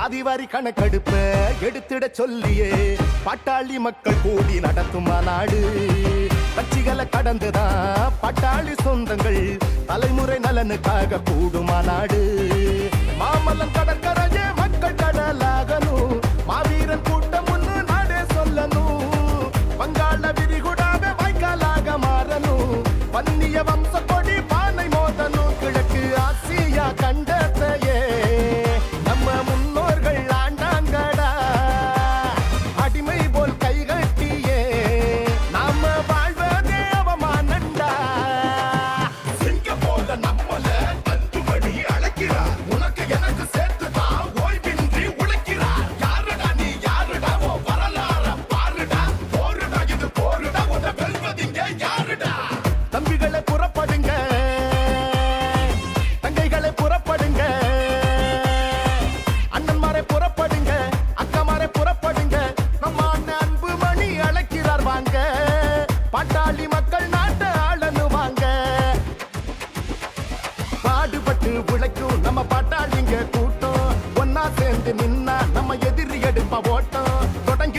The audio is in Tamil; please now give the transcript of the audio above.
சாதிவாரி கணக்கெடுப்ப எடுத்திட சொல்லியே. பாட்டாளி மக்கள் கூடி நடத்தும் மாநாடு கட்சிகளை கடந்துதான் பாட்டாளி சொந்தங்கள் தலைமுறை நலனுக்காக கூடும் மாநாடு மாமல்லம் கடற்கரையே மக்கள் கடலாகணும். மாவீரன் கூட்டம் ஒன்று நாடே சொல்லணும். வங்காள விரிகுடாக வாய்க்காலாக மாறணும். வன்னிய வம்சம் ஓட்டம்